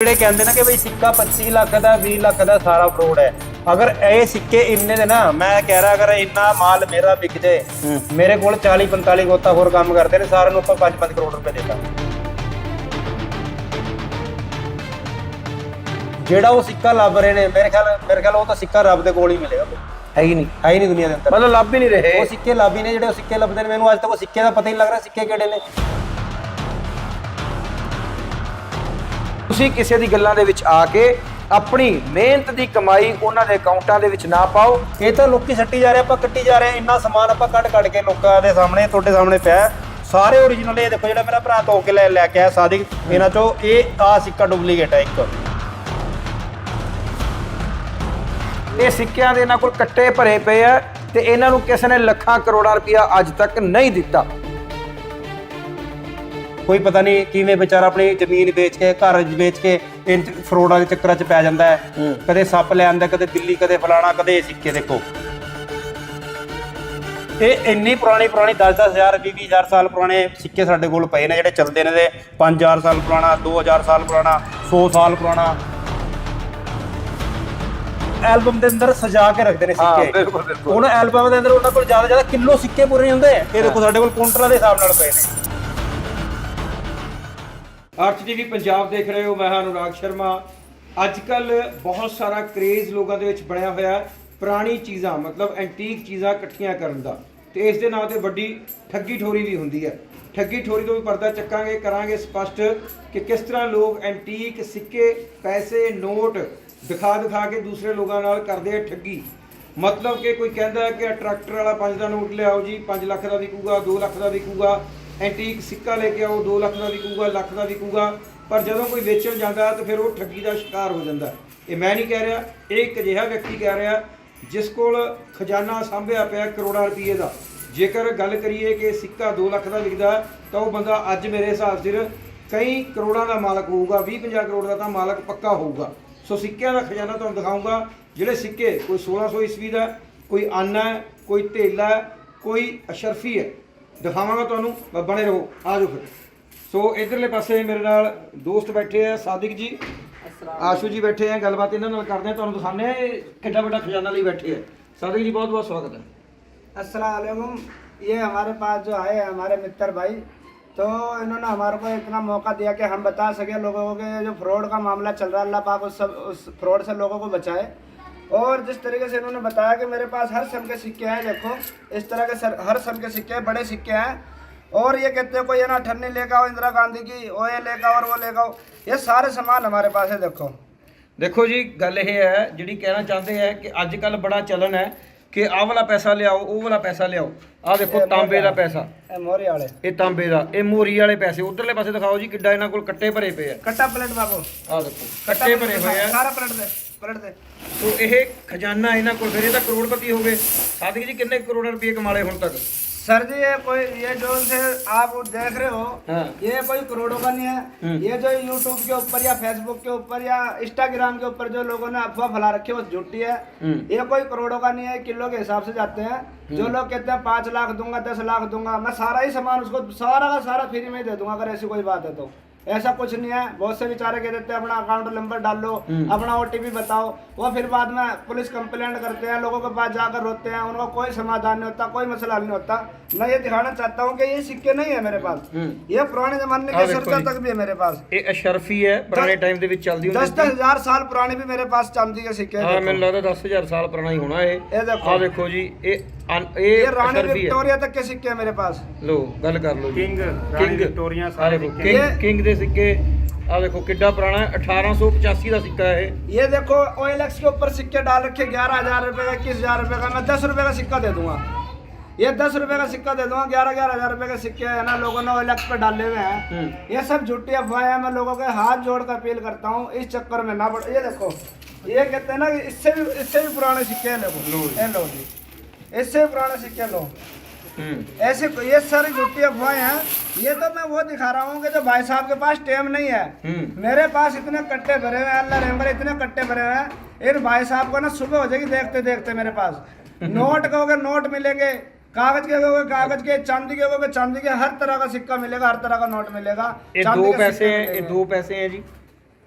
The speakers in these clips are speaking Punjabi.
ਜਿਹੜੇ ਕਹਿੰਦੇ ਨੇ ਕਿ ਬਈ ਸਿੱਕਾ 25 ਲੱਖ ਦਾ 20 ਲੱਖ ਦਾ ਸਾਰਾ ਫਰੋਡ ਹੈ। ਅਗਰ ਇਹ ਸਿੱਕੇ ਇੰਨੇ ਦੇ ਨਾ ਮੈਂ ਕਹਿ ਰਿਹਾ ਅਗਰ ਇੰਨਾ ਮਾਲ ਮੇਰਾ ਵਿਕ ਜੇ ਮੇਰੇ ਕੋਲ 40 45 ਗੋਤਾ ਹੋਰ ਕੰਮ ਕਰਦੇ ਨੇ ਸਾਰਿਆਂ ਨੂੰ ਆਪਾਂ 5-5 ਕਰੋੜ ਰੁਪਏ ਦੇ ਦਾਂਗੇ ਜਿਹੜਾ ਉਹ ਸਿੱਕਾ ਲੱਭ ਰਹੇ ਨੇ ਮੇਰੇ ਖਿਆਲ ਮੇਰੇ ਖਿਆਲ ਉਹ ਤਾਂ ਸਿੱਕਾ ਰੱਬ ਦੇ ਕੋਲ ਹੀ ਮਿਲੇਗਾ ਹੈ ਹੀ ਨਹੀਂ ਹੈ ਹੀ ਨਹੀਂ ਦੁਨੀਆ ਦੇ ਅੰਦਰ। ਮਤਲਬ ਲੱਭ ਹੀ ਨਹੀਂ ਰਹੇ। ਉਹ ਸਿੱਕੇ ਲੱਭ ਹੀ ਨੇ ਜਿਹੜੇ ਉਹ ਸਿੱਕੇ ਲੱਭਦੇ ਨੇ ਮੈਨੂੰ ਅੱਜ ਤੱਕ ਉਹ ਸਿੱਕੇ ਦਾ ਪਤਾ ਹੀ ਨਹੀਂ ਲੱਗ ਰਿਹਾ ਸਿੱਕੇ ਕਿਹੜੇ ਨੇ। ਤੁਸੀਂ ਕਿਸੇ ਦੀ ਗੱਲਾਂ ਦੇ ਵਿੱਚ ਆ ਕੇ ਆਪਣੀ ਮਿਹਨਤ ਦੀ ਕਮਾਈ ਉਹਨਾਂ ਦੇ ਅਕਾਊਂਟਾਂ ਦੇ ਵਿੱਚ ਨਾ ਪਾਓ। ਇਹ ਤਾਂ ਲੋਕੀ ਸੱਟੀ ਜਾ ਰਹੇ ਆਪਾਂ ਕੱਟੀ ਜਾ ਰਹੇ ਇੰਨਾ ਸਮਾਨ ਆਪਾਂ ਕੱਢ ਕੱਢ ਕੇ ਲੋਕਾਂ ਦੇ ਸਾਹਮਣੇ ਤੁਹਾਡੇ ਸਾਹਮਣੇ ਪਿਆ। ਸਾਰੇ ਓਰੀਜਨਲ ਇਹ ਦੇਖੋ ਜਿਹੜਾ ਮੇਰਾ ਭਰਾ ਧੋ ਕੇ ਲੈ ਲੈ ਕੇ ਆਇਆ ਸਾਦਿਕ ਇਹਨਾਂ ਚੋਂ ਇਹ ਆ ਸਿੱਕਾ ਡੁਪਲੀਕੇਟ ਹੈ ਇੱਕ। ਇਹ ਸਿੱਕਿਆਂ ਦੇ ਇਹਨਾਂ ਕੋਲ ਕੱਟੇ ਭਰੇ ਪਏ ਆ ਤੇ ਇਹਨਾਂ ਨੂੰ ਕਿਸੇ ਨੇ ਲੱਖਾਂ ਕਰੋੜਾਂ ਰੁਪਇਆ ਅੱਜ ਤੱਕ ਨਹੀਂ ਦਿੱਤਾ। ਕੋਈ ਪਤਾ ਨਹੀਂ ਕਿਵੇਂ ਵਿਚਾਰਾ ਆਪਣੀ ਜ਼ਮੀਨ ਵੇਚ ਕੇ ਘਰ ਵੇਚ ਕੇ ਇਨ ਫਰੋਡਾਂ ਦੇ ਚੱਕਰਾਂ 'ਚ ਪੈ ਜਾਂਦਾ ਹੈ। ਕਦੇ ਸੱਪ ਲੈ ਆਂਦਾ ਕਦੇ ਬਿੱਲੀ ਕਦੇ ਫਲਾਣਾ ਕਦੇ ਸਿੱਕੇ ਦੇਖੋ। ਇਹ ਇੰਨੀ ਪੁਰਾਣੀ ਪੁਰਾਣੀ 10 ਹਜ਼ਾਰ 20 ਹਜ਼ਾਰ ਸਾਲ ਪੁਰਾਣੇ ਸਿੱਕੇ ਸਾਡੇ ਕੋਲ ਪਏ ਨੇ ਜਿਹੜੇ ਚੱਲਦੇ ਨੇ ਦੇ 5000 ਸਾਲ ਪੁਰਾਣਾ 2000 ਸਾਲ ਪੁਰਾਣਾ 100 ਸਾਲ ਪੁਰਾਣਾ। ਐਲਬਮ ਦੇ ਅੰਦਰ ਸਜਾ ਕੇ ਰੱਖਦੇ ਨੇ ਹਾਂ, ਸਿੱਕੇ। ਬਿਲਕੁਲ। ਹੁਣ ਐਲਬਮ ਦੇ ਅੰਦਰ ਉਹਨਾਂ ਕੋਲ ਜ਼ਿਆਦਾ ਜ਼ਿਆਦਾ ਕਿਲੋ ਸਿੱਕੇ ਪੂਰੇ ਹੁੰਦੇ ਇਹ ਦੇਖੋ ਸਾਡੇ ਕੋਲ ਕਾਊਂਟਰਾਂ ਦੇ ਹਿਸਾਬ ਨਾਲ ਪਏ ਨੇ। ਆਰਚ ਟੀਵੀ ਪੰਜਾਬ ਦੇਖ ਰਹੇ ਹੋ, ਮੈਂ ਹਾਂ ਅਨੁਰਾਗ ਸ਼ਰਮਾ। ਅੱਜ ਕੱਲ ਬਹੁਤ ਸਾਰਾ ਕ੍ਰੇਜ਼ ਲੋਕਾਂ ਦੇ ਵਿੱਚ ਬਣਿਆ ਹੋਇਆ ਪੁਰਾਣੀ ਚੀਜ਼ਾਂ, ਮਤਲਬ ਐਂਟੀਕ ਚੀਜ਼ਾਂ ਇਕੱਠੀਆਂ ਕਰਨ ਦਾ। ਤੇ ਇਸ ਦੇ ਨਾਲ ਤੇ ਵੱਡੀ ਠੱਗੀ ਠੋਰੀ ਵੀ ਹੁੰਦੀ ਹੈ। ਠੱਗੀ ਠੋਰੀ ਤੋਂ ਵੀ ਪਰਦਾ ਚੱਕਾਂਗੇ, ਕਰਾਂਗੇ ਸਪਸ਼ਟ ਕਿ ਕਿਸ ਤਰ੍ਹਾਂ ਲੋਕ ਐਂਟੀਕ ਸਿੱਕੇ, ਪੈਸੇ, ਨੋਟ ਦਿਖਾ ਦਿਖਾ ਕੇ ਦੂਸਰੇ ਲੋਕਾਂ ਨਾਲ ਕਰਦੇ ਆ ਠੱਗੀ। ਮਤਲਬ ਕਿ ਕੋਈ ਕਹਿੰਦਾ ਕਿ ਟਰੈਕਟਰ ਵਾਲਾ 5 ਦਾ ਨੋਟ ਲਿਆਓ ਜੀ 5 ਲੱਖ ਦਾ ਵਿਕੂਗਾ 2 ਲੱਖ ਦਾ ਵਿਕੂਗਾ। ਐਂਟੀਕ ਸਿੱਕਾ ਲੈ ਕੇ ਆਓ 2 ਲੱਖ ਦਾ ਵਿਕੂਗਾ, ਲੱਖ ਦਾ ਵਿਕੂਗਾ, ਪਰ ਜਦੋਂ ਕੋਈ ਵੇਚਣ ਜਾਂਦਾ ਤਾਂ ਫਿਰ ਉਹ ਠੱਗੀ ਦਾ ਸ਼ਿਕਾਰ ਹੋ ਜਾਂਦਾ। ਇਹ ਮੈਂ ਨਹੀਂ ਕਹਿ ਰਿਹਾ, ਇਹ ਇੱਕ ਅਜਿਹਾ ਵਿਅਕਤੀ ਕਹਿ ਰਿਹਾ ਜਿਸ ਕੋਲ ਖਜ਼ਾਨਾ ਸਾਂਭਿਆ ਪਿਆ ਕਰੋੜਾਂ ਰੁਪਏ ਦਾ। ਜੇਕਰ ਗੱਲ ਕਰੀਏ ਕਿ ਸਿੱਕਾ 2 ਲੱਖ ਦਾ ਵਿਕਦਾ, ਤਾਂ ਉਹ ਬੰਦਾ ਅੱਜ ਮੇਰੇ ਹਿਸਾਬ ਸਿਰ ਕਈ ਕਰੋੜਾਂ ਦਾ ਮਾਲਕ ਹੋਊਗਾ 20 50 ਕਰੋੜ ਦਾ ਤਾਂ ਮਾਲਕ ਪੱਕਾ ਹੋਊਗਾ। ਸੋ ਸਿੱਕਿਆਂ ਦਾ ਖਜ਼ਾਨਾ ਤੁਹਾਨੂੰ ਦਿਖਾਊਂਗਾ, ਜਿਹੜੇ ਸਿੱਕੇ, ਕੋਈ 1600 ਈਸਵੀ ਦਾ, ਕੋਈ ਆਨਾ ਹੈ, ਕੋਈ ਢੇਲਾ ਕੋਈ ਅਸ਼ਰਫੀ ਹੈ। ਦਿਖਾਵਾਂਗਾ ਤੁਹਾਨੂੰ ਬ- ਬਣੇ ਰਹੋ ਆ ਜਾਓ ਫਿਰ ਸੋ ਇਧਰਲੇ ਪਾਸੇ ਮੇਰੇ ਨਾਲ ਦੋਸਤ ਬੈਠੇ ਆ ਸਾਦਿਕ ਜੀ ਆਸ਼ੂ ਜੀ ਬੈਠੇ ਆ ਗੱਲਬਾਤ ਇਹਨਾਂ ਨਾਲ ਕਰਦੇ ਆ ਤੁਹਾਨੂੰ ਦਿਖਾਉਂਦੇ ਆ ਇਹ ਕਿੱਡਾ ਵੱਡਾ ਖਜ਼ਾਨਾ ਲਈ ਬੈਠੇ ਆ ਸਾਦਿਕ ਜੀ ਬਹੁਤ ਬਹੁਤ ਸਵਾਗਤ ਹੈ असलकुम ये हमारे पास जो आए हैं हमारे मित्र भाई तो इन्होंने हमारे को इतना मौका दिया कि हम बता सके लोगों को कि जो फ्रॉड का मामला चल रहा है अल्लाह पाक उस सब उस फ्रॉड से लोगों को बचाए और जिस तरीके से इन्होंने बताया कि मेरे पास हर सन के सिक्के हैं देखो इस तरह के सर, हर सन के सिक्के हैं, बड़े सिक्के हैं और ये कहते हैं कोई है ना अठन्नी लेकर आओ इंदिरा गांधी की वो ये लेकर आओ और वो लेकर आओ ये सारे सामान हमारे पास है देखो ਦੇਖੋ ਜੀ ਗੱਲ ਇਹ ਹੈ ਜਿਹੜੀ ਕਹਿਣਾ ਚਾਹੁੰਦੇ ਆ ਕਿ ਅੱਜ ਕੱਲ ਬੜਾ ਚਲਨ ਹੈ ਕਿ ਆਹ ਵਾਲਾ ਪੈਸਾ ਲਿਆਓ ਉਹ ਵਾਲਾ ਪੈਸਾ ਲਿਆਓ ਆਹ ਦੇਖੋ ਤਾਂਬੇ ਦਾ ਪੈਸਾ ये मोरी वाले ਇਹ ਤਾਂਬੇ ਦਾ ਇਹ ਮੋਰੀ ਵਾਲੇ ਪੈਸੇ ਉਧਰਲੇ ਪਾਸੇ ਦਿਖਾਓ ਜੀ ਕਿੱਡਾ ਇਹਨਾਂ ਕੋਲ ਕੱਟੇ ਭਰੇ ਪਏ ਆ कट्टा प्लेट बाबू ਆਹ ਦੇਖੋ ਕੱਟੇ ਭਰੇ ਹੋਏ ਆ सारा पलट दे पलट दे ਸੋ ਇਹ ਖਜ਼ਾਨਾ ਇਹਨਾਂ ਕੋਲ ਫਿਰ ਇਹ ਤਾਂ ਕਰੋੜਪਤੀ ਹੋ ਗਏ ਸਾਦਿਕ ਜੀ ਕਿੰਨੇ ਕਰੋੜ ਰੁਪਏ ਕਮਾਲੇ ਹੁਣ ਤੱਕ सर जी ये कोई ये जो से आप देख रहे हो हाँ। ये कोई करोड़ों का नहीं है ये जो यूट्यूब के ऊपर या फेसबुक के ऊपर या इंस्टाग्राम के ऊपर जो लोगों ने अफवाह फैला रखी है वो झूठी है ये कोई करोड़ों का नहीं है किलो के हिसाब से जाते हैं जो लोग कहते हैं पाँच लाख दूंगा दस लाख दूंगा मैं सारा ही सामान उसको सारा का सारा फ्री में ही दे दूंगा अगर ऐसी कोई बात है तो ऐसा कुछ नहीं है बहुत से बेचारे कह देते हैं अपना अकाउंट नंबर डाल लो अपना ओटीपी बताओ वो फिर बाद में पुलिस कंप्लेंट करते हैं लोगों के पास जाकर रोते हैं उनका कोई समाधान नहीं होता कोई मसला हल नहीं होता मैं ये दिखाना चाहता हूँ कि ये सिक्के नहीं है मेरे पास ये पुराने जमाने हाँ, के देखो सिरका जी। तक भी है मेरे पास ਇਹ ਅਸ਼ਰਫੀ ਹੈ ਪੁਰਾਣੇ ਟਾਈਮ ਦੇ ਵਿੱਚ ਚੱਲਦੀ दस ਹੁੰਦੀ दस हजार साल पुराने भी मेरे पास चांदी के सिक्के हैं ਹਾਂ देखो। ਮੈਨੂੰ ਲੱਗਦਾ 10000 ਸਾਲ ਪੁਰਾਣਾ ਹੀ ਹੋਣਾ ਇਹ ਇਹ ਦੇਖੋ। ਆਹ ਦੇਖੋ ਜੀ ਇਹ ਅਨ- ये ਇਹ रानी ਅਸ਼ਰਫੀ ਹੈ विक्टोरिया तक के सिक्के हैं मेरे पास ਲੋ ਗੱਲ ਕਰ ਲਓ ਜੀ ਕਿੰਗ ਰਾਣੀ ਕਿੰਗ ਵਿਕਟੋਰੀਆ ਆਹ ਸਾਰੇ ਦੇਖੋ ਸਿੱਕੇ। ਕਿੰਗ ਇਹ- ਕਿੰਗ ਦੇ ਸਿੱਕੇ ਆਹ ਦੇਖੋ ਕਿੱਡਾ ਪੁਰਾਣਾ ਹੈ 1885 ਦਾ ਸਿੱਕਾ ਹੈ ਇਹ ये देखो OLX के ऊपर सिक्के डाल रखे ग्यारह हजार रुपए का इक्कीस हजार रुपए का मैं दस रुपए का सिक्का दे दूंगा ये दस रुपए का सिक्का दे दूंगा ग्यारह ग्यारह हजार रुपए के सिक्के है ना लोगों ने OLX पे डाले हुए हैं हम्म। ये सब झूठी अफवाहें हैं मैं लोगों के हाथ जोड़ कर अपील करता हूँ इस चक्कर में ना बढ़ ये देखो ये कहते हैं ना कि इससे भी इससे भी पुराने सिक्के हैं देखो ये लो जी इससे भी पुराने सिक्के लो ਹੂੰ ऐसे ये सारी झूठी अफवाहें हैं ये तो मैं वो दिखा रहा हूँ कि जो भाई साहब के पास टेम नहीं है हम्म। मेरे पास इतने कट्टे भरे हुए हैं अल्लाह रहम करे इतने कट्टे भरे हुए हैं इन भाई साहब को ना सुबह हो जाएगी देखते देखते मेरे पास नोट कहोगे नोट मिलेंगे कागज के कहोगे कागज के चांदी के कहोगे चांदी के हर तरह का सिक्का मिलेगा हर तरह का नोट मिलेगा ਇਹ चांदी ਦੋ के ਪੈਸੇ सिक्के ਹੈ ਇਹ मिलेंगे। ਦੋ ਪੈਸੇ ਹੈ ਜੀ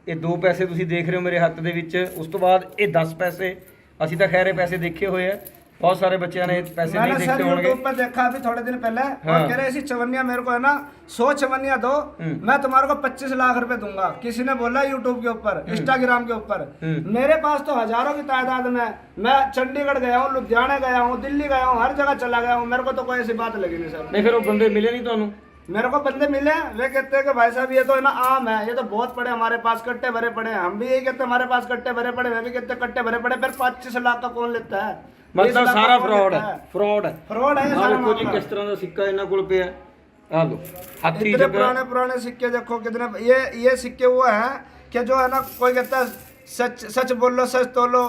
ਇਹ ਦੋ ਪੈਸੇ ਤੁਸੀਂ ਦੇਖ ਰਹੇ ਹੋ ਮੇਰੇ ਹੱਥ ਦੇ ਵਿੱਚ ਉਸ ਤੋਂ ਬਾਅਦ ਇਹ 10 ਪੈਸੇ ਅਸੀਂ ਤਾਂ ਖੈਰ ਇਹ ਪੈਸੇ ਦੇਖੇ ਹੋਏ ਆ बहुत सारे बच्चे ने पैसे नहीं देखते होंगे। यूट्यूब पर देखा अभी थोड़े दिन पहले। हाँ। और कह रहे इसी चवनिया मेरे को है ना सौ चवनिया दो हम्म। मैं तुम्हारे को पच्चीस लाख रुपए दूँगा। किसी ने बोला यूट्यूब के ऊपर हम्म। इंस्टाग्राम के ऊपर। हम्म। मेरे पास तो हज़ारों की तादाद में मैं चंडीगढ़ गया हूँ लुधियाना गया हूँ दिल्ली गया हूँ हर जगह चला गया हूँ मेरे को तो कोई ऐसी बात लगी नहीं सर। नहीं फिर वो बंदे मिले नहीं तो मेरे को बंदे मिले वे कहते हैं कि भाई साहब ये तो है ना आम है ये तो बहुत पड़े हमारे पास कट्टे भरे पड़े हम भी यही कहते हैं हमारे पास कट्टे भरे पड़े वे भी कहते हैं कट्टे भरे पड़े फिर पच्चीस लाख का कौन लेता है? ਮਤਲਬ ਸਾਰਾ ਫਰਾਡ ਹੈ ਫਰਾਡ ਹੈ फ्रॉड है ये ਆਹ सारा ਦੇਖੋ ਜੀ मामला। ਕਿਸ ਤਰ੍ਹਾਂ ਦਾ ਸਿੱਕਾ ਇਹਨਾਂ ਕੋਲ ਪਿਆ ਆ ਲੋ ਹੱਥੀ इतने ਜਗ੍ਹਾ पुराने पुराने सिक्के देखो कितने ये ये सिक्के वो हैं कि जो है ना कोई कहता है सच सच बोल लो सच तोलो।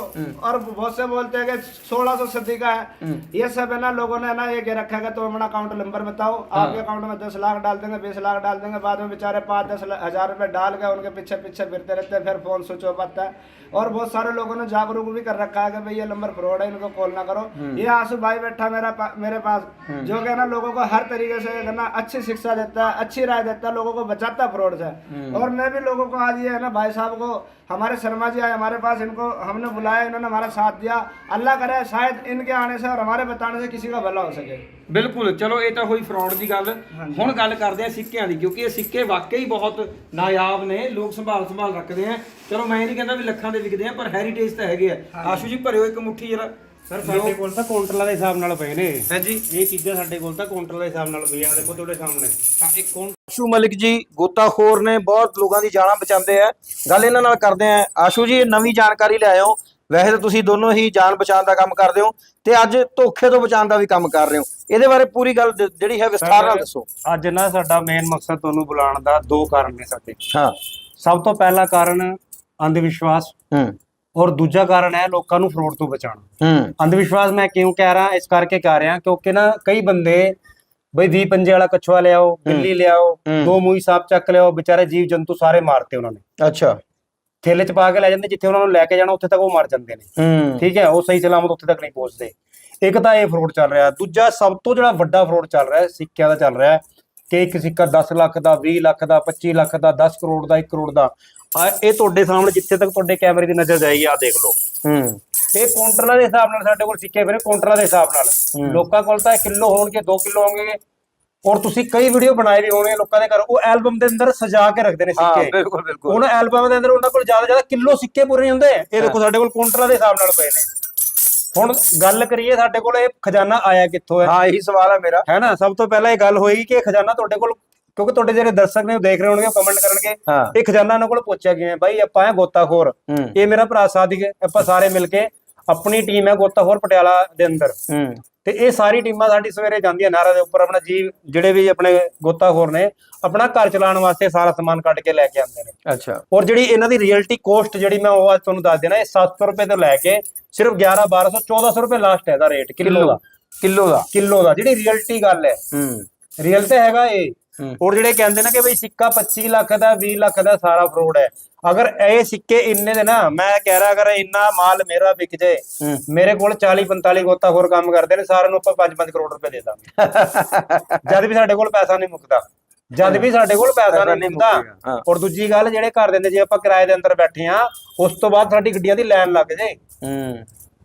और बहुत से बोलते हैं कि सोलह सौ सदी का है। ये सब है ना लोगों ने ना ये कह रखा है कि तुम अपना अकाउंट नंबर बताओ। आपके अकाउंट में दस लाख डाल देंगे बीस लाख डाल देंगे बाद में बेचारे पाँच दस हज़ार रुपए डाल के उनके पीछे पीछे फिरते रहते हैं फिर फ़ोन स्विच ऑफ़ आता है। और बहुत सारे लोगों ने जागरूक भी कर रखा है कि भाई ये नंबर फ्रॉड है इनको कॉल ना करो। ये आँसू भाई बैठा मेरा पा, मेरे पास। जो कि ना लोगों को हर तरीके से है ना अच्छी शिक्षा देता है अच्छी राय देता है लोगों को बचाता है फ्रॉड से। और मैं भी लोगों को आज ये है ना भाई साहब को हमारे शर्मा जी आए हमारे पास इनको हमने बुलाया इन्होंने हमारा साथ दिया अल्लाह करे शायद इनके आने से और हमारे बताने से किसी का भला हो सके ਬਿਲਕੁਲ ਚਲੋ ਇਹ ਤਾਂ ਹੋਈ ਫਰਾਡ ਦੀ ਗੱਲ ਹੁਣ ਗੱਲ ਕਰਦੇ ਆ ਸਿੱਕਿਆਂ ਦੀ ਕਿਉਂਕਿ ਇਹ ਸਿੱਕੇ ਵਾਕਈ ਬਹੁਤ ਨਾਯਾਬ ਨੇ ਲੋਕ ਸੰਭਾਲ ਸੰਭਾਲ ਰੱਖਦੇ ਆ ਚਲੋ ਮੈਂ ਇਹ ਨਹੀਂ ਕਹਿੰਦਾ ਵੀ ਲੱਖਾਂ ਦੇ ਵਿਕਦੇ ਆ ਪਰ ਹੈਰੀਟੇਜ ਤਾਂ ਹੈਗੇ ਆ ਆਸ਼ੂ ਜੀ ਭਰਿਓ ਇੱਕ ਮੁੱਠੀ ਜਰਾ ਸਰ ਸਾਡੇ ਕੋਲ ਤਾਂ ਕਾਊਂਟਰਾਂ ਦੇ ਹਿਸਾਬ ਨਾਲ ਪਏ ਨੇ। ਹੈ ਜੀ ਇਹ ਚੀਜ਼ਾਂ ਸਾਡੇ ਕੋਲ ਤਾਂ ਕਾਊਂਟਰ ਦੇ ਹਿਸਾਬ ਨਾਲ ਪਈਆਂ ਦੇਖੋ ਤੁਹਾਡੇ ਸਾਹਮਣੇ। ਆਸ਼ੂ ਮਲਿਕ ਜੀ ਗੋਤਾਖੋਰ ਨੇ ਬਹੁਤ ਲੋਕਾਂ ਦੀ ਜਾਨਾਂ ਬਚਾਉਂਦੇ ਆ। ਗੱਲ ਇਹਨਾਂ ਨਾਲ ਕਰਦੇ ਆ। ਆਸ਼ੂ ਜੀ ਇਹ ਨਵੀਂ ਜਾਣਕਾਰੀ ਲੈ ਆਇਓ। ਵੈਸੇ ਤਾਂ ਤੁਸੀਂ ਦੋਨੋਂ ਹੀ ਜਾਨ ਬਚਾਉਣ ਦਾ ਕੰਮ ਕਰਦੇ ਹੋ ਤੇ ਅੱਜ ਧੋਖੇ ਤੋਂ ਬਚਾਉਣ ਦਾ ਵੀ ਕੰਮ ਕਰ ਰਹੇ ਹੋ। ਇਹਦੇ ਬਾਰੇ ਪੂਰੀ ਗੱਲ ਜ- ਜਿਹੜੀ ਹੈ ਵਿਸਥਾਰ ਨਾਲ ਦੱਸੋ। ਅੱਜ ਨਾ ਸਾਡਾ ਮੇਨ ਮਕਸਦ ਤੁਹਾਨੂੰ ਬੁਲਾਉਣ ਦਾ ਦੋ ਕਾਰਨ ਨੇ ਸਾਡੇ। ਹਾਂ। ਸਭ ਤੋਂ ਪਹਿਲਾ ਕਾਰਨ ਅੰਧ ਵਿਸ਼ਵਾਸ ਹੂੰ। ਔਰ ਦੂਜਾ ਕਾਰਨ ਹੈ ਲੋਕਾਂ ਨੂੰ ਫਰੋਡ ਤੋਂ ਬਚਾਉਣਾ। ਹੂੰ। ਅੰਧ ਵਿਸ਼ਵਾਸ ਮੈਂ ਕਿਉਂ ਕਹਿ ਰਹਾ ਇਸ ਕਰਕੇ ਕਹਿ ਰਿਹਾ ਕਿਉਂਕਿ ਨਾ ਕਈ ਬੰਦੇ ਬਈ 20 ਪੰਜੇ ਵਾਲਾ ਕਛੂਆ ਲਿਆਓ ਬਿੱਲੀ ਲਿਆਓ। ਦੋ ਮੂਈ ਸਾਪ ਚੱਕ ਲਿਆਓ ਵਿਚਾਰੇ ਜੀਵ ਜੰਤੂ ਸਾਰੇ ਮਾਰਤੇ ਉਹਨਾਂ ਨੇ। ਅੱਛਾ। ਥੇਲੇ ਚ ਪਾ ਕੇ ਲੈ ਜਾਂਦੇ ਜਿੱਥੇ ਉਹਨਾਂ ਨੂੰ ਲੈ ਕੇ ਜਾਣਾ ਉੱਥੇ ਤੱਕ ਉਹ ਮਰ ਜਾਂਦੇ ਨੇ। ਠੀਕ ਹੈ ਉਹ ਸਹੀ ਸਲਾਮਤ ਉੱਥੇ ਤੱਕ ਨਹੀਂ ਪਹੁੰਚਦੇ। ਇੱਕ ਤਾਂ ਇਹ ਫਰੋਡ ਚੱਲ ਰਿਹਾ। ਦੂਜਾ ਸਭ ਤੋਂ ਜਿਹੜਾ ਵੱਡਾ ਫਰੋਡ ਚੱਲ ਰਿਹਾ ਸਿੱਕਿਆਂ ਦਾ ਚੱਲ ਰਿਹਾ ਕਿ ਇੱਕ ਸਿੱਕਾ 10 ਲੱਖ ਦਾ 20 ਲੱਖ ਦਾ 25 ਲੱਖ ਦਾ 10 ਕਰੋੜ ਦਾ 1 ਕਰੋੜ ਦਾ ਆ ਇਹ ਤੁਹਾਡੇ ਸਾਹਮਣੇ ਜਿੱਥੇ ਤੱਕ ਤੁਹਾਡੇ ਕੈਮਰੇ ਦੀ ਨਜ਼ਰ ਜਾਏਗੀ ਆ ਦੇਖ ਲਓ। ਹੂੰ। ਇਹ ਕਾਊਂਟਰਾਂ ਦੇ ਹਿਸਾਬ ਨਾਲ ਸਾਡੇ ਕੋਲ ਸਿੱਕੇ ਨੇ ਕਾਊਂਟਰਾਂ ਦੇ ਹਿਸਾਬ ਨਾਲ। ਲੋਕਾਂ ਕੋਲ ਤਾਂ ਕਿਲੋ ਹੋਣਗੇ 2 ਕਿਲੋ ਹੋਣਗੇ। ਔਰ ਤੁਸੀਂ ਕਈ ਵੀਡੀਓ ਬਣਾਏ ਵੀ ਹੋਣਗੇ ਲੋਕਾਂ ਦੇ ਘਰ ਉਹ ਐਲਬਮ ਦੇ ਅੰਦਰ ਸਜਾ ਕੇ ਰੱਖਦੇ ਨੇ ਹਾਂ ਸਿੱਕੇ ਬਿਲਕੁਲ ਬਿਲਕੁਲ। ਉਹਨਾਂ ਐਲਬਮ ਦੇ ਅੰਦਰ ਉਹਨਾਂ ਕੋਲ ਜ਼ਿਆਦਾ ਜ਼ਿਆਦਾ ਕਿਲੋ ਸਿੱਕੇ ਪੂਰੇ ਨਹੀਂ ਹੁੰਦੇ। ਇਹ ਦੇਖੋ ਸਾਡੇ ਕੋਲ ਕਾਊਂਟਰਾਂ ਦੇ ਹਿਸਾਬ ਨਾਲ ਪਏ ਨੇ। ਹੁਣ ਗੱਲ ਕਰੀਏ ਸਾਡੇ ਕੋਲ ਇਹ ਖਜ਼ਾਨਾ ਆਇਆ ਕਿੱਥੋਂ ਹੈ? ਹਾਂ ਇਹੀ ਸਵਾਲ ਹੈ ਮੇਰਾ। ਹੈ ਨਾ? ਸਭ ਤੋਂ ਪਹਿਲਾਂ ਇਹ ਗੱਲ ਹੋਏਗੀ ਕਿ ਇਹ ਖਜ਼ਾਨਾ ਤੁਹਾਡੇ ਕੋਲ ਕਿਉਂਕਿ ਤੁਹਾਡੇ ਜਿਹੜੇ ਦਰਸ਼ਕ ਨੇ ਉਹ ਦੇਖ ਰਹੇ ਹੋਣਗੇ ਕਮੈਂਟ ਕਰਨਗੇ। ਇਹ ਖਜ਼ਾਨਾ ਇਹਨਾਂ ਕੋਲ ਪੁੱਛਿਆ ਕਿਵੇਂ ਬਾਈ ਆਪਾਂ ਹੈ ਗੋਤਾਖੋਰ। ਇਹ ਮੇਰਾ ਭਰਾ ਸਾਦਿਕ ਆਪਾਂ ਸਾਰੇ ਮਿਲ ਕੇ ਆਪਣੀ ਟੀਮ ਹੈ ਗੋਤਾਖੋਰ ਪਟਿਆਲਾ ਦੇ ਅੰਦਰ। ਤੇ ਇਹ ਸਾਰੀ ਟੀਮਾਂ ਸਾਡੀ ਸਵੇਰੇ ਜਾਂਦੀਆਂ ਨਾਰਾ ਦੇ ਉੱਪਰ ਆਪਣਾ ਜੀਵ ਜਿਹੜੇ ਵੀ ਆਪਣੇ ਗੋਤਾਖੋਰ ਨੇ ਆਪਣਾ ਘਰ ਚਲਾਉਣ ਵਾਸਤੇ ਸਾਰਾ ਸਮਾਨ ਕੱਢ ਕੇ ਲੈ ਕੇ ਆਉਂਦੇ ਨੇ। ਅੱਛਾ। ਔਰ ਜਿਹੜੀ ਇਹਨਾਂ ਦੀ ਰਿਅਲਟੀ ਕੋਸਟ ਜਿਹੜੀ ਮੈਂ ਉਹ ਅੱਜ ਤੁਹਾਨੂੰ ਦੱਸ ਦੇਣਾ ਇਹ 700 ਰੁਪਏ ਤੋਂ ਲੈ ਕੇ ਸਿਰਫ 11 1200 1400 ਰੁਪਏ ਲਾਸਟ ਹੈ ਦਾ ਰੇਟ ਕਿਲੋ ਦਾ। ਕਿਲੋ ਦਾ। ਕਿਲੋ ਦਾ ਜਿਹੜੀ ਰਿਅਲਟੀ ਗੱਲ ਹੈ। ਹੂੰ। ਰੀਅਲ ਤੇ ਹੈਗਾ ਇਹ। ਔਰ ਜਿਹੜੇ ਕਹਿੰਦੇ ਨੇ ਕਿ ਬਈ ਸਿੱਕਾ 25 ਲੱਖ ਦਾ 20 ਲੱਖ ਦਾ ਸਾਰਾ ਫਰੋਡ ਹੈ। ਅਗਰ ਇਹ ਸਿੱਕੇ ਇੰਨੇ ਦੇ ਨਾ ਮੈਂ ਕਹਿ ਰਿਹਾ ਅਗਰ ਇੰਨਾ ਮਾਲ ਮੇਰਾ ਵਿਕ ਜਾਏ। ਮੇਰੇ ਕੋਲ 40 45 ਗੋਤਾ ਹੋਰ ਕੰਮ ਕਰਦੇ ਨੇ ਸਾਰਿਆਂ ਨੂੰ ਆਪਾਂ 5-5 ਕਰੋੜ ਰੁਪਏ ਦੇ ਦਾਂਗੇ। ਜਦ ਵੀ ਸਾਡੇ ਕੋਲ ਪੈਸਾ ਨਹੀਂ ਮੁੱਕਦਾ। ਜਦ ਵੀ ਸਾਡੇ ਕੋਲ ਪੈਸਾ ਨਹੀਂ ਨਹੀਂ ਮੁੱਕਦਾ। ਮੁੱਕੇਗਾ, ਹਾਂ। ਔਰ ਦੂਜੀ ਗੱਲ ਜਿਹੜੇ ਘਰ ਦਿੰਦੇ ਜੇ ਆਪਾਂ ਕਿਰਾਏ ਦੇ ਅੰਦਰ ਬੈਠੇ ਆ ਉਸ ਤੋਂ ਬਾਅਦ ਸਾਡੀ ਗੱਡੀਆਂ ਦੀ ਲਾਈਨ ਲੱਗ ਜਾਏ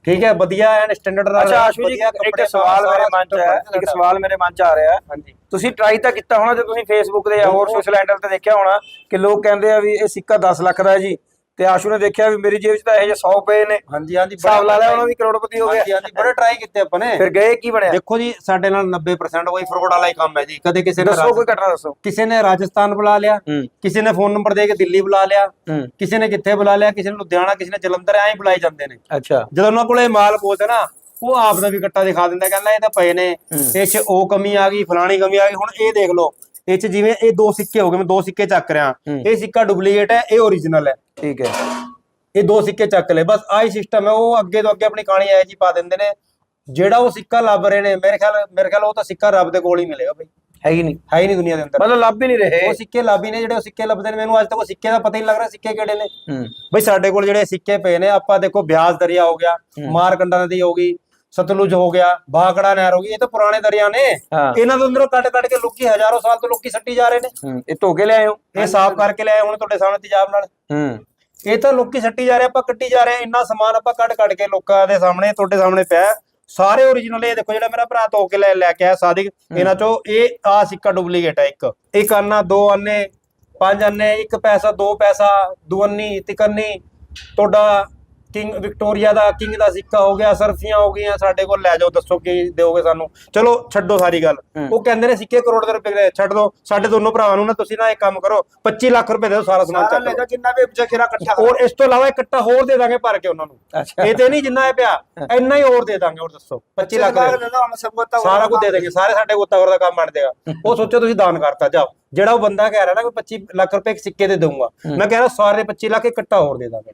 ਠੀਕ ਹੈ ਵਧੀਆ ਐਨ ਸਟੈਂਡਰਡ ਨਾਲ ਅੱਛਾ ਆਸ਼ੂ ਜੀ ਇੱਕ ਸਵਾਲ ਮੇਰੇ ਮਨ 'ਚ ਹੈ। ਇੱਕ ਸਵਾਲ ਮੇਰੇ ਮਨ 'ਚ ਆ ਰਿਹਾ ਹਾਂਜੀ। ਤੁਸੀਂ ਟਰਾਈ ਤਾਂ ਕੀਤਾ ਹੋਣਾ ਜੇ ਤੁਸੀਂ ਫੇਸਬੁੱਕ ਤੇ ਜਾਂ ਹੋਰ ਸੋਸ਼ਲ ਹੈਂਡਲ ਤੇ ਦੇਖਿਆ ਹੋਣਾ ਕਿ ਲੋਕ ਕਹਿੰਦੇ ਆ ਵੀ ਇਹ ਸਿੱਕਾ 10 ਲੱਖ ਦਾ ਹੈ ਜੀ। ਤੇ ਆਸ਼ੂ ਨੇ ਦੇਖਿਆ ਵੀ ਮੇਰੀ ਜੇਬ 'ਚ ਤਾਂ ਇਹ ਜਿਹੇ 100 ਪਏ ਨੇ। ਹਾਂਜੀ ਹਾਂਜੀ ਹਿਸਾਬ ਲਾ ਲਿਆ ਉਹਨਾਂ ਵੀ ਕਰੋੜਪਤੀ ਹੋ ਹਾਂਜੀ ਗਿਆ ਹਾਂਜੀ ਬੜੇ ਟਰਾਈ ਕੀਤੇ ਆਪਾਂ ਨੇ। ਫਿਰ ਗਏ ਕੀ ਬਣਿਆ? ਦੇਖੋ ਜੀ ਸਾਡੇ ਨਾਲ 90% ਉਹੀ ਫਰੋਡ ਵਾਲਾ ਹੀ ਕੰਮ ਹੈ ਜੀ। ਕਦੇ ਕਿਸੇ ਨੇ ਦੱਸੋ ਰਾਜ- ਕੋਈ ਘਟਨਾ ਦੱਸੋ। ਕਿਸੇ ਨੇ ਰਾਜਸਥਾਨ ਬੁਲਾ ਲਿਆ ਹੂੰ। ਕਿਸੇ ਨੇ ਫੋਨ ਨੰਬਰ ਦੇ ਕੇ ਦਿੱਲੀ ਬੁਲਾ ਲਿਆ ਹੂੰ। ਕਿਸੇ ਨੇ ਕਿੱਥੇ ਬੁਲਾ ਲਿਆ ਕਿਸੇ ਨੇ ਲੁਧਿਆਣਾ ਕਿਸੇ ਨੇ ਜਲੰਧਰ ਐਂ ਹੀ ਬੁਲਾਈ ਜਾਂਦੇ ਨੇ। ਅੱਛਾ। ਜਦੋਂ ਉਹਨਾਂ ਕੋਲੇ ਮਾਲ ਪਹੁੰਚਦਾ ਨਾ ਉਹ ਆਪ ਦਾ ਵੀ ਕੱਟਾ ਦਿਖਾ ਦਿੰਦਾ ਕਹਿੰਦਾ ਇਹ ਤਾਂ ਪਏ ਨੇ। ਚ ਉਹ ਕਮੀ ਆ ਗਈ ਫਲਾਣੀ ਕਮੀ ਆ ਗਈ ਹੁਣ ਇਹ ਦੇਖ ਲਓ। ਇਹ ਚ ਜਿਵੇਂ ਇਹ ਦੋ ਸਿੱਕੇ ਹੋ ਗਏ ਮੈਂ ਦੋ ਸਿੱਕੇ ਚੱਕ ਰਿਹਾ। ਇਹ ਸਿੱਕਾ ਡੁਪਲੀਕੇਟ ਹੈ ਇਹ ਓਰੀਜਨਲ ਹੈ। ਠੀਕ ਹੈ। ਇਹ ਦੋ ਸਿੱਕੇ ਚੱਕ ਲਏ। ਬਸ ਆਹੀ ਸਿਸਟਮ ਹੈ ਉਹ ਅੱਗੇ ਤੋਂ ਅੱਗੇ ਆਪਣੀ ਕਹਾਣੀ ਐ ਜੀ ਪਾ ਦਿੰਦੇ ਨੇ। ਜਿਹੜਾ ਉਹ ਸਿੱਕਾ ਲੱਭ ਰਹੇ ਨੇ ਮੇਰੇ ਖਿਆਲ ਮੇਰੇ ਖਿਆਲ ਉਹ ਤਾਂ ਸਿੱਕਾ ਰੱਬ ਦੇ ਕੋਲ ਹੀ ਮਿਲੇਗਾ ਬਈ। ਹੈ ਹੀ ਨਹੀਂ। ਹੈ ਹੀ ਨਹੀਂ ਦੁਨੀਆ ਦੇ ਅੰਦਰ। ਮਤਲਬ ਲੱਭ ਹੀ ਨਹੀਂ ਰਹੇ। ਉਹ ਸਿੱਕੇ ਲੱਭ ਹੀ ਨੇ ਜਿਹੜੇ ਉਹ ਸਿੱਕੇ ਲੱਭਦੇ ਨੇ ਮੈਨੂੰ ਅੱਜ ਤੱਕ ਉਹ ਸਿੱਕੇ ਦਾ ਪਤਾ ਹੀ ਨਹੀਂ ਲੱਗ ਰਿਹਾ ਸਿੱਕੇ ਕਿਹੜੇ ਨੇ। ਹੂੰ। ਬਈ ਸਾਡੇ ਕੋਲ ਜਿਹੜੇ ਸਿੱਕੇ ਪਏ ਨੇ ਆਪਾਂ ਦੇਖੋ ਬਿਆਸ ਦਰਿਆ ਹੋ ਗਿਆ ਮਾਰਕੰਡਾ ਨਦੀ ਹੋ ਗਈ ਸਤਲੁਜ ਹੋ ਗਿਆ ਬਾਗੜਾ ਨਹਿਰ ਹੋ ਗਈ ਇਹ ਤਾਂ ਪੁਰਾਣੇ ਦਰਿਆ ਨੇ। ਹਾਂ। ਇਹਨਾਂ ਦੇ ਅੰਦਰੋਂ ਕੱਟ ਕੱਟ ਕੇ ਲੋਕੀ ਹਜ਼ਾਰਾਂ ਸਾਲ ਤੋਂ ਲੋਕੀ ਸੱਟੀ ਜਾ ਰਹੇ ਨੇ। ਹੂੰ ਇਹ ਧੋ ਕੇ ਲਿਆਏ ਹੋ। ਇਹ ਸਾਫ਼ ਕਰਕੇ ਲਿਆਏ ਹੁਣ ਤੁਹਾਡੇ ਸਾਹਮਣੇ ਤੇਜ਼ਾਬ ਨਾਲ। ਹੂੰ। ਇਹ ਤਾਂ ਲੋਕੀ ਸੱਟੀ ਜਾ ਰਹੇ ਆਪਾਂ ਕੱਟੀ ਜਾ ਰਹੇ ਇੰਨਾ ਸਮਾਨ ਆਪਾਂ ਕੱਢ ਕੱਢ ਕੇ ਲੋਕਾਂ ਦੇ ਸਾਹਮਣੇ ਤੁਹਾਡੇ ਸਾਹਮਣੇ ਪਿਆ ਹੈ। ਸਾਰੇ ਓਰੀਜਨਲ ਇਹ ਦੇਖੋ ਜਿਹੜਾ ਮੇਰਾ ਭਰਾ ਧੋ ਕੇ ਲੈ ਲੈ ਕੇ ਆਇਆ ਸਾਦਿਕ ਇਹਨਾਂ ਚੋਂ ਇਹ ਆ ਸਿੱਕਾ ਡੁਪਲੀਕੇਟ ਹੈ ਇੱਕ। ਇੱਕ ਆਨਾ ਦੋ ਆਨੇ ਪੰਜ ਆਨੇ ਇੱਕ ਪੈਸਾ ਦੋ ਪੈਸਾ ਦੁਅੰਨੀ ਤਿਕੰਨੀ ਤੁਹਾਡਾ ਕਿੰਗ ਵਿਕਟੋਰੀਆ ਦਾ ਕਿੰਗ ਦਾ ਸਿੱਕਾ ਹੋ ਗਿਆ ਸਰਫੀਆਂ ਹੋ ਗਈਆਂ ਸਾਡੇ ਕੋਲ ਲੈ ਜਾਓ ਦੱਸੋ ਕੀ ਦਿਓਗੇ ਸਾਨੂੰ। ਚਲੋ ਛੱਡੋ ਸਾਰੀ ਗੱਲ। ਉਹ ਕਹਿੰਦੇ ਨੇ ਸਿੱਕੇ ਕਰੋੜ ਦੇ ਰੁਪਏ ਛੱਡ ਦੋ ਸਾਡੇ ਦੋਨੋਂ ਭਰਾ ਨੂੰ ਨਾ ਤੁਸੀਂ ਨਾ ਇੱਕ ਕੰਮ ਕਰੋ 25 ਲੱਖ ਰੁਪਏ ਦੇ ਦਿਓ ਸਾਰਾ ਸਮਾਨ ਚੱਕ ਲੈ ਜਾ ਜਿੰਨਾ ਵੀ ਉਪਜਾ ਖੇਰਾ ਇਕੱਠਾ ਹੋਰ ਇਸ ਤੋਂ ਇਲਾਵਾ ਇਕੱਠਾ ਹੋਰ ਦੇ ਦਾਂਗੇ ਭਰ ਕੇ ਉਹਨਾਂ ਨੂੰ। ਇਹ ਤੇ ਨਹੀਂ ਜਿੰਨਾ ਇਹ ਪਿਆ ਇੰਨਾ ਹੀ ਹੋਰ ਦੇ ਦਾਂਗੇ ਹੋਰ ਦੱਸੋ 25 ਲੱਖ ਸਾਰਾ ਕੁਝ ਦੇ ਦਾਂਗੇ ਸਾਰੇ ਸਾਡੇ ਗੋਤਾਗੋਰ ਦਾ ਕੰਮ ਬਣ ਜਾਏਗਾ। ਉਹ ਸੋਚੋ ਤੁਸੀਂ ਦਾਨ ਕਰਤਾ ਜਾਓ। ਜਿਹੜਾ ਉਹ ਬੰਦਾ ਕਹਿ ਰਿਹਾ ਨਾ ਕਿ 25 ਲੱਖ ਰੁਪਏ ਇੱਕ ਸਿੱਕੇ ਤੇ ਦਊਗਾ ਮੈਂ ਕਹਿ ਸਾਰੇ 25 ਲੱਖ ਇਕੱਠਾ ਹੋਰ ਦੇ ਦਾਂਗੇ।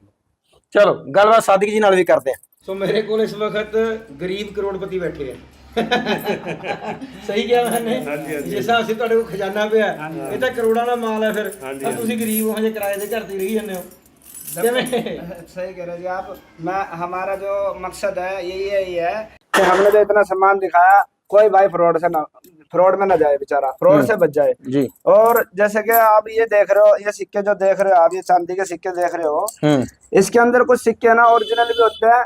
ਚਲੋ ਗੱਲਬਾਤ ਸਾਦਿਕ ਜੀ ਨਾਲ ਵੀ ਕਰਦੇ ਆ ਸੋ ਮੇਰੇ ਕੋਲ ਇਸ ਵਕਤ ਗਰੀਬ ਕਰੋੜਪਤੀ ਬੈਠੇ ਆ ਸਹੀ ਕਿਹਾ ਮੈਨੇ ਜਿਸ ਹਿਸਾਬ ਸੇ ਤੁਹਾਡੇ ਕੋਲ ਖਜ਼ਾਨਾ ਪਿਆ ਇਹ ਤਾਂ ਕਰੋੜਾਂ ਦਾ ਮਾਲ ਹੈ ਫਿਰ ਤਾਂ ਤੁਸੀਂ ਗਰੀਬ ਹੋ ਜੇ ਕਿਰਾਏ ਦੇ ਘਰ ਤੇ ਰਹੀ ਜਾਂਦੇ ਹੋ ਕਿਵੇਂ सही कह रहे जी आप मैं हमारा जो मकसद है यही यही है कि हमने जो इतना सामान दिखाया कोई भाई फ्रॉड से ना फ्रॉड में ना जाए बेचारा फ्रॉड से बच जाए। जी। और जैसे कि आप ये देख रहे हो ये सिक्के जो देख रहे हो आप ये चांदी के सिक्के देख रहे हो हम्म। इसके अंदर कुछ सिक्के ना ओरिजिनल भी होते हैं।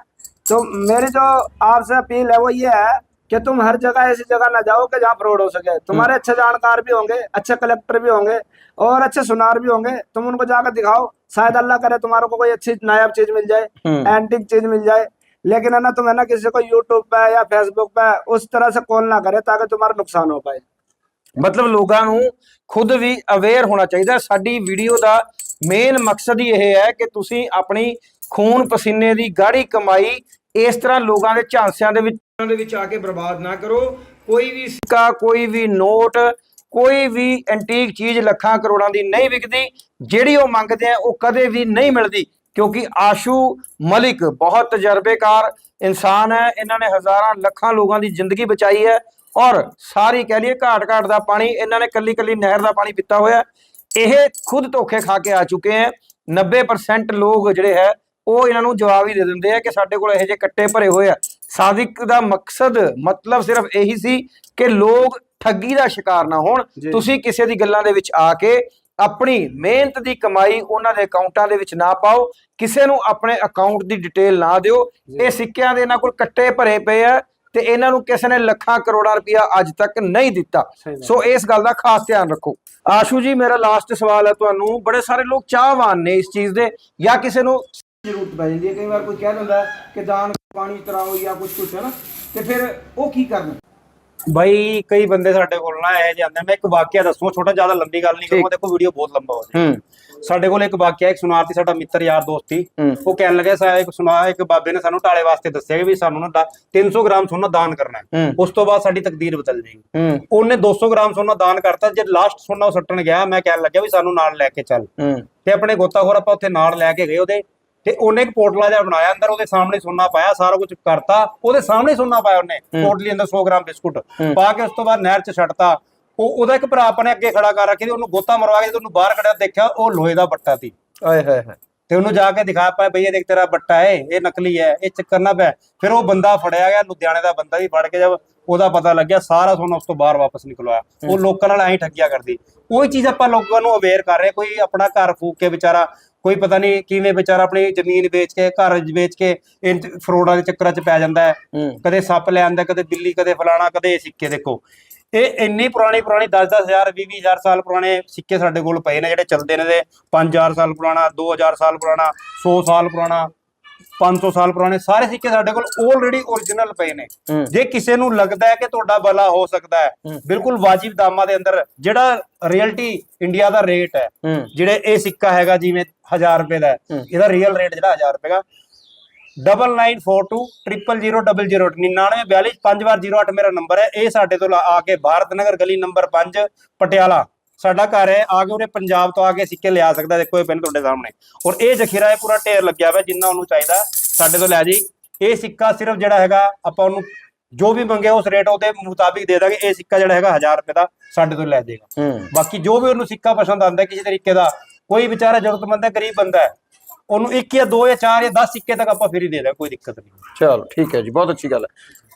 तो मेरी जो आपसे अपील है वो ये है कि तुम हर जगह ऐसी जगह ना जाओ कि जहाँ फ्रॉड हो सके। तुम्हारे अच्छे जानकार भी होंगे अच्छे कलेक्टर भी होंगे और अच्छे सुनार भी होंगे। तुम उनको जाकर दिखाओ शायद अल्लाह करे तुम्हारे को कोई अच्छी नायाब चीज़ मिल जाए हम्म। एंटिक चीज़ मिल जाए। लेकिन है ना तुम है ना किसी को यूट्यूब पे या फेसबुक पे उस तरह से कॉल ना करे ताकि तुम्हारा नुकसान हो पाए ਮਤਲਬ ਲੋਕਾਂ ਨੂੰ ਖੁਦ ਵੀ ਅਵੇਅਰ ਹੋਣਾ ਚਾਹੀਦਾ ਸਾਡੀ ਵੀਡੀਓ ਦਾ ਮੇਨ ਮਕਸਦ ਹੀ ਇਹ ਹੈ ਕਿ ਤੁਸੀਂ ਆਪਣੀ ਖੂਨ ਪਸੀਨੇ ਦੀ ਗਾੜੀ ਕਮਾਈ ਇਸ ਤਰ੍ਹਾਂ ਲੋਕਾਂ ਦੇ ਝਾਂਸਿਆਂ ਦੇ ਵਿੱਚ ਦੇ ਵਿੱਚ ਆ ਕੇ ਬਰਬਾਦ ਨਾ ਕਰੋ ਕੋਈ ਵੀ ਸਿੱਕਾ ਕੋਈ ਵੀ ਨੋਟ ਕੋਈ ਵੀ ਐਂਟੀਕ ਚੀਜ਼ ਲੱਖਾਂ ਕਰੋੜਾਂ ਦੀ ਨਹੀਂ ਵਿਕਦੀ ਜਿਹੜੀ ਉਹ ਮੰਗਦੇ ਆ ਉਹ ਕਦੇ ਵੀ ਨਹੀਂ ਮਿਲਦੀ ਕਿਉਂਕਿ ਆਸ਼ੂ ਮਲਿਕ ਬਹੁਤ ਤਜਰਬੇਕਾਰ ਇਨਸਾਨ ਹੈ ਇਹਨਾਂ ਨੇ ਹਜ਼ਾਰਾਂ ਲੱਖਾਂ ਲੋਕਾਂ ਦੀ ਜ਼ਿੰਦਗੀ ਬਚਾਈ ਹੈ ਔਰ ਸਾਰੀ ਕਹਿ ਲਈਏ ਘਾਟ ਘਾਟ ਦਾ ਪਾਣੀ ਇਹਨਾਂ ਨੇ ਕੱਲੀ ਕੱਲੀ ਨਹਿਰ ਦਾ ਪਾਣੀ ਪੀਤਾ ਹੋਇਆ। ਇਹ ਖੁਦ ਧੋਖੇ ਖਾ ਕੇ ਆ ਚੁੱਕੇ ਹੈ। 90% ਲੋਕ ਜਿਹੜੇ ਹੈ ਉਹ ਇਹਨਾਂ ਨੂੰ ਜਵਾਬ ਹੀ ਦੇ ਦਿੰਦੇ ਆ ਕਿ ਸਾਡੇ ਕੋਲ ਇਹੋ ਜਿਹੇ ਕੱਟੇ ਭਰੇ ਹੋਏ ਆ। ਸਾਦਿਕ ਦਾ ਮਕਸਦ ਮਤਲਬ ਸਿਰਫ ਇਹੀ ਸੀ ਕਿ ਲੋਕ ਠੱਗੀ ਦਾ ਸ਼ਿਕਾਰ ਨਾ ਹੋਣ। ਤੁਸੀਂ ਕਿਸੇ ਦੀ ਗੱਲਾਂ ਦੇ ਵਿੱਚ ਆ ਕੇ ਆਪਣੀ ਮਿਹਨਤ ਦੀ ਕਮਾਈ ਉਹਨਾਂ ਦੇ ਅਕਾਊਂਟਾਂ ਦੇ ਵਿੱਚ ਨਾ ਪਾਓ ਕਿਸੇ ਨੂੰ ਆਪਣੇ ਅਕਾਊਂਟ ਦੀ ਡਿਟੇਲ ਨਾ ਦਿਓ। ਇਹ ਸਿੱਕਿਆਂ ਦੇ ਇਹਨਾਂ ਕੋਲ ਕੱਟੇ ਭਰੇ ਪਏ ਆ ਤੇ ਇਹਨਾਂ ਨੂੰ ਕਿਸੇ ਨੇ ਲੱਖਾਂ ਕਰੋੜਾਂ ਰੁਪਇਆ ਅੱਜ ਤੱਕ ਨਹੀਂ ਦਿੱਤਾ। ਸੋ ਇਸ ਗੱਲ ਦਾ ਖਾਸ ਧਿਆਨ ਰੱਖੋ। ਆਸ਼ੂ ਜੀ ਮੇਰਾ ਲਾਸਟ ਸਵਾਲ ਹੈ ਤੁਹਾਨੂੰ। ਬੜੇ ਸਾਰੇ ਲੋਕ ਚਾਹਵਾਨ ਨੇ ਇਸ ਚੀਜ਼ ਦੇ ਜਾਂ ਕਿਸੇ ਨੂੰ ਜ਼ਰੂਰਤ ਪੈ ਜਾਂਦੀ ਹੈ। ਕਈ ਵਾਰ ਕੋਈ ਕਹਿ ਦਿੰਦਾ ਕਿ ਦਾਨ ਪਾਣੀ ਤਰਾਓ ਜਾਂ ਕੁਝ ਕੁਝ ਹੈ ਨਾ? ਤੇ ਫਿਰ ਉਹ ਕੀ ਕਰਨ? ਬਾਈ ਕਈ ਬੰਦੇ ਸਾਡੇ ਕੋਲ ਨਾ ਇਹ ਜਾਂਦੇ ਮੈਂ ਇੱਕ ਵਾਕਿਆ ਦੱਸੂ ਛੋਟਾ ਜ਼ਿਆਦਾ ਲੰਬੀ ਗੱਲ ਨਹੀਂ ਕਰੂੰਗਾ ਦੇਖੋ ਵੀਡੀਓ ਬਹੁਤ ਲੰਬਾ ਹੋ ਜਾਏ ਸਾਡੇ ਕੋਲ ਇੱਕ ਵਾਕਿਆ ਇੱਕ ਸੁਨਾਰ ਸੀ ਸਾਡਾ ਮਿੱਤਰ ਯਾਰ ਦੋਸਤ ਸੀ। ਉਹ ਕਹਿਣ ਲੱਗਾ ਸਾ ਇੱਕ ਸੁਨਾ ਇੱਕ ਬਾਬੇ ਨੇ ਸਾਨੂੰ ਟਾਲੇ ਵਾਸਤੇ ਦੱਸਿਆ ਵੀ ਸਾਨੂੰ ਨਾ ਦਾ- 300 ਗ੍ਰਾਮ ਸੋਨਾ ਦਾਨ ਕਰਨਾ ਹੈ। ਉਸ ਤੋਂ ਬਾਅਦ ਸਾਡੀ ਤਕਦੀਰ ਬਦਲ ਜਾਏਗੀ। ਉਹਨੇ 200 ਗ੍ਰਾਮ ਸੋਨਾ ਦਾਨ ਕਰਤਾ ਜੇ ਲਾਸਟ ਸੋਨਾ ਉਹ ਸੱਟਣ ਗਿਆ ਮੈਂ ਕਹਿਣ ਲੱਗਿਆ ਵੀ ਸਾਨੂੰ ਨਾਲ ਲੈ ਕੇ ਚੱਲ। ਤੇ ਆਪਣੇ ਗੋਤਾਖੋਰ ਆਪਾਂ ਉੱਥੇ ਨਾਲ ਲੈ ਕੇ ਗਏ ਉਹਦੇ। ਤੇ ਉਹਨੇ ਇੱਕ ਪੋਟਲਾ ਜਿਹਾ ਬਣਾਇਆ ਅੰਦਰ ਉਹਦੇ ਸਾਹਮਣੇ ਸੋਨਾ ਪਾਇਆ ਸਾਰਾ ਕੁਝ ਕਰਤਾ। ਉਹਦੇ ਸਾਹਮਣੇ ਸੋਨਾ ਪਾਇਆ ਉਹਨੇ ਪੋਟਲੀ ਅੰਦਰ 100 ਗ੍ਰਾਮ ਬਿਸਕੁਟ। ਪਾ ਕੇ ਉਸ ਤੋਂ ਬਾਅਦ ਨਹਿਰ 'ਚ ਛੱਡਤਾ। ਉਹ ਉਹਦਾ ਇੱਕ ਭਰਾ ਆਪਣੇ ਅੱਗੇ ਖੜਾ ਕਰ ਰੱਖੀ ਤੇ ਉਹਨੂੰ ਗੋਤਾ ਮਰਵਾ ਕੇ ਉਹਨੂੰ ਬਾਹਰ ਕੱਢਿਆ ਦੇਖਿਆ ਉਹ ਲੋਹੇ ਦਾ ਬੱਟਾ ਸੀ। ਆਏ ਹਾਏ ਹਾਏ। ਤੇ ਉਹਨੂੰ ਜਾ ਕੇ ਦਿਖਾ ਪਾਇਆ ਬਈ ਇਹ ਦੇਖ ਤੇਰਾ ਬੱਟਾ ਹੈ ਇਹ ਨਕਲੀ ਹੈ ਇਹ ਚੱਕਰ ਨਾ ਪਿਆ ਫਿਰ ਉਹ ਬੰਦਾ ਫੜਿਆ ਗਿਆ ਲੁਧਿਆਣੇ ਦਾ ਬੰਦਾ ਵੀ ਫੜ ਕੇ ਜਦ ਉਹਦਾ ਪਤਾ ਲੱਗਿਆ ਸਾਰਾ ਸੋਨਾ ਉਸ ਤੋਂ ਬਾਹਰ ਵਾਪਸ ਨਿਕਲਵਾਇਆ। ਉਹ ਲੋਕਾਂ ਨਾਲ ਐਂ ਠੱਗਿਆ ਕਰਦੀ। ਉਹੀ ਚੀਜ਼ ਆਪਾਂ ਲੋਕਾਂ ਨੂੰ ਅਵੇਅਰ ਕਰ ਰਹੇ ਕੋਈ ਆਪਣਾ ਘਰ ਫੂਕ ਕੇ ਵਿਚਾਰਾ ਕੋਈ ਪਤਾ ਨਹੀਂ ਕਿਵੇਂ ਵਿਚਾਰਾ ਆਪਣੀ ਜ਼ਮੀਨ ਵੇਚ ਕੇ ਘਰ ਵੇਚ ਕੇ ਇਨ ਫਰੋਡਾਂ ਦੇ ਚੱਕਰਾਂ 'ਚ ਪੈ ਜਾਂਦਾ ਹੈ। ਕਦੇ ਸੱਪ ਲੈ ਆਂਦਾ ਕਦੇ ਬਿੱਲੀ ਕਦੇ ਫਲਾਣਾ ਕਦੇ ਇਹ ਸਿੱਕੇ ਦੇਖੋ। ਇਹ ਇੰਨੀ ਪੁਰਾਣੀ ਪੁਰਾਣੀ 10 ਹਜ਼ਾਰ 20 ਹਜ਼ਾਰ ਸਾਲ ਪੁਰਾਣੇ ਸਿੱਕੇ ਸਾਡੇ ਕੋਲ ਪਏ ਨੇ ਜਿਹੜੇ ਚੱਲਦੇ ਨੇ ਦੇ 5000 ਸਾਲ ਪੁਰਾਣਾ 2000 ਸਾਲ ਪੁਰਾਣਾ 100 ਸਾਲ ਪੁਰਾਣਾ 500 ਸਾਲ ਪੁਰਾਣੇ ਸਾਰੇ ਸਿੱਕੇ ਸਾਡੇ ਕੋਲ ਆਲਰੇਡੀ origignal ਪਏ ਨੇ। ਜੇ ਕਿਸੇ ਨੂੰ ਲੱਗਦਾ ਹੈ ਕਿ ਤੁਹਾਡਾ ਭਲਾ ਹੋ ਸਕਦਾ ਹੈ। ਬਿਲਕੁਲ ਵਾਜਿਬ ਦਾਮਾਂ ਦੇ ਅੰਦਰ ਜਿਹੜਾ ਰਿਐਲਿਟੀ ਇੰਡੀਆ ਦਾ ਰੇਟ ਹੂੰ। ਜਿਹੜੇ ਇਹ ਸਿੱਕਾ ਹੈਗਾ ਜਿਵੇਂ 1000 ਰੁਪਏ ਦਾ ਹੈ। ਇਹਦਾ ਰੀਅਲ ਰੇਟ ਜਿਹੜਾ 1000 ਰੁਪਏ ਦਾ। 9942 0000 99 42 5 ਵਾਰ 08 ਮੇਰਾ ਨੰਬਰ ਹੈ। ਇਹ ਸਾਡੇ ਤੋਂ ਲਾ- ਆ ਕੇ ਭਾਰਤ ਨਗਰ ਗਲੀ ਨੰਬਰ 5 ਪਟਿਆਲਾ। ਸਾਡਾ ਘਰ ਹੈ ਆ ਕੇ ਉਹਨੇ ਪੰਜਾਬ ਤੋਂ ਆ ਕੇ ਸਿੱਕੇ ਲਿਆ ਸਕਦਾ ਦੇਖੋ ਇਹ ਪਿੰਨ ਤੁਹਾਡੇ ਸਾਹਮਣੇ। ਔਰ ਇਹ ਜ਼ਖੀਰਾ ਇਹ ਪੂਰਾ ਢੇਰ ਲੱਗਿਆ ਹੋਇਆ ਜਿੰਨਾ ਉਹਨੂੰ ਚਾਹੀਦਾ। ਸਾਡੇ ਤੋਂ ਲੈ ਜੀ ਇਹ ਸਿੱਕਾ ਸਿਰਫ ਜਿਹੜਾ ਹੈਗਾ ਆਪਾਂ ਉਹਨੂੰ ਜੋ ਵੀ ਮੰਗਿਆ ਉਸ ਰੇਟ ਉਹਦੇ ਮੁਤਾਬਿਕ ਦੇ ਦਾਂਗੇ। ਇਹ ਸਿੱਕਾ ਜਿਹੜਾ ਹੈਗਾ 1000 ਰੁਪਏ ਦਾ ਸਾਡੇ ਤੋਂ ਲੈ ਜਾਏਗਾ। ਹੂੰ। ਬਾਕੀ ਜੋ ਵੀ ਉਹਨੂੰ ਸਿੱਕਾ ਪਸੰਦ ਆਉਂਦਾ ਹੈ ਕਿਸੇ ਤਰੀਕੇ ਦਾ ਕੋਈ ਵਿਚਾਰਾ ਜ਼ਰੂਰਤਮੰਦ ਹੈ, ਗਰੀਬ ਬੰਦਾ ਹੈ, ਉਹਨੂੰ ਇੱਕ ਜਾਂ ਦੋ ਜਾਂ ਚਾਰ ਜਾਂ 10 ਸਿੱਕੇ ਤੱਕ ਆਪਾਂ ਫ੍ਰੀ ਦੇ ਦਾਂਗੇ ਕੋਈ ਦਿੱਕਤ ਨਹੀਂ। ਚਲੋ, ਠੀਕ ਹੈ ਜੀ, ਬਹੁਤ ਅੱਛੀ ਗੱਲ ਹੈ।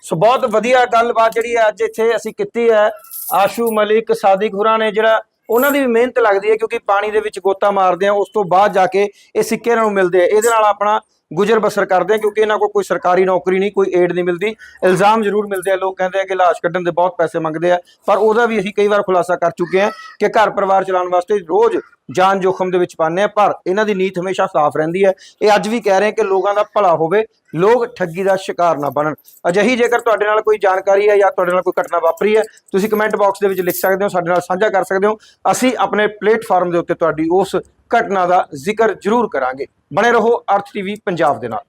ਸੋ ਬਹੁਤ ਵਧੀਆ ਗੱਲਬਾਤ ਜਿਹੜੀ ਹੈ, ਅੱਜ ਇੱਥੇ ਅਸੀਂ ਕੀਤੀ ਹੈ। ਆਸ਼ੂ, ਮਲਿਕ, ਸਾਦਿਕ ਹੁਰਾਂ ਨੇ ਜਿਹੜਾ ਉਹਨਾਂ ਦੀ ਵੀ ਮਿਹਨਤ ਲੱਗਦੀ ਹੈ, ਕਿਉਂਕਿ ਪਾਣੀ ਦੇ ਵਿੱਚ ਗੋਤਾ ਮਾਰਦੇ ਆ ਉਸ ਤੋਂ ਬਾਅਦ ਜਾ ਕੇ ਇਹ ਸਿੱਕੇ ਨਾਲ ਮਿਲਦੇ ਆ। ਇਹਦੇ ਨਾਲ ਆਪਣਾ ਗੁਜ਼ਰ ਬਸਰ ਕਰਦੇ ਆ, ਕਿਉਂਕਿ ਇਹਨਾਂ ਕੋਲ ਕੋਈ ਸਰਕਾਰੀ ਨੌਕਰੀ ਨਹੀਂ, ਕੋਈ ਏਡ ਨਹੀਂ ਮਿਲਦੀ। ਇਲਜ਼ਾਮ ਜ਼ਰੂਰ ਮਿਲਦੇ ਆ, ਲੋਕ ਕਹਿੰਦੇ ਆ ਕਿ ਲਾਸ਼ ਕੱਢਣ ਦੇ ਬਹੁਤ ਪੈਸੇ ਮੰਗਦੇ ਆ। ਪਰ ਉਹਦਾ ਵੀ ਅਸੀਂ ਕਈ ਵਾਰ ਖੁਲਾਸਾ ਕਰ ਚੁੱਕੇ ਆ ਕਿ ਘਰ ਪਰਿਵਾਰ ਚਲਾਉਣ ਵਾਸਤੇ ਰੋਜ਼ ਜਾਨ ਜੋਖਮ ਦੇ ਵਿੱਚ ਪਾਉਂਦੇ ਆ, ਪਰ ਇਹਨਾਂ ਦੀ ਨੀਤ ਹਮੇਸ਼ਾ ਸਾਫ਼ ਰਹਿੰਦੀ ਹੈ। ਇਹ ਅੱਜ ਵੀ ਕਹਿ ਰਹੇ ਕਿ ਲੋਕਾਂ ਦਾ ਭਲਾ ਹੋਵੇ, ਲੋਕ ਠੱਗੀ ਦਾ ਸ਼ਿਕਾਰ ਨਾ ਬਣਨ। ਅਜਿਹੀ ਜੇਕਰ ਤੁਹਾਡੇ ਨਾਲ ਕੋਈ ਜਾਣਕਾਰੀ ਹੈ ਜਾਂ ਤੁਹਾਡੇ ਨਾਲ ਕੋਈ ਘਟਨਾ ਵਾਪਰੀ ਹੈ, ਤੁਸੀਂ ਕਮੈਂਟ ਬਾਕਸ ਦੇ ਵਿੱਚ ਲਿਖ ਸਕਦੇ ਹੋ, ਸਾਡੇ ਨਾਲ ਸਾਂਝਾ ਕਰ ਸਕਦੇ ਹੋ। ਅਸੀਂ ਆਪਣੇ ਪਲੇਟਫਾਰਮ ਦੇ ਉੱਤੇ ਤੁਹਾਡੀ ਉਸ ਘਟਨਾ ਦਾ ਜ਼ਿਕਰ ਜ਼ਰੂਰ ਕਰਾਂਗੇ। ਬਣੇ ਰਹੋ ਅਰਥ ਟੀਵੀ ਪੰਜਾਬ ਦੇ ਨਾਲ।